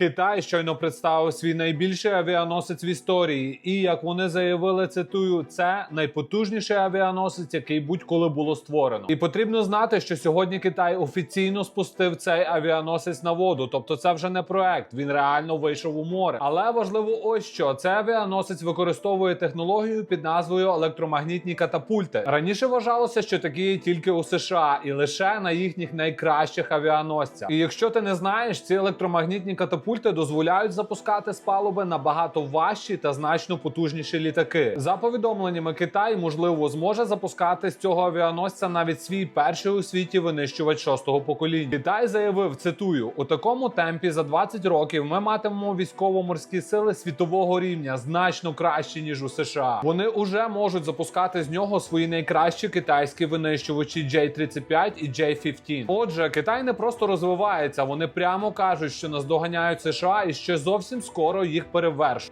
Китай щойно представив свій найбільший авіаносець в історії, і як вони заявили, цитую, це найпотужніший авіаносець, який будь-коли було створено. І потрібно знати, що сьогодні Китай офіційно спустив цей авіаносець на воду. Тобто, це вже не проект, він реально вийшов у море. Але важливо, ось що цей авіаносець використовує технологію під назвою електромагнітні катапульти. Раніше вважалося, що такі є тільки у США і лише на їхніх найкращих авіаносцях. І якщо ти не знаєш, ці електромагнітні катапульти дозволяють запускати з палуби набагато важчі та значно потужніші літаки. За повідомленнями, Китай можливо зможе запускати з цього авіаносця навіть свій перший у світі винищувач шостого покоління. Китай заявив: цитую: у такому темпі за 20 років ми матимемо військово-морські сили світового рівня значно кращі ніж у США. Вони уже можуть запускати з нього свої найкращі китайські винищувачі J-35 і J-15. Отже, Китай не просто розвивається, вони прямо кажуть, що наздоганяють США і ще зовсім скоро їх перевершать.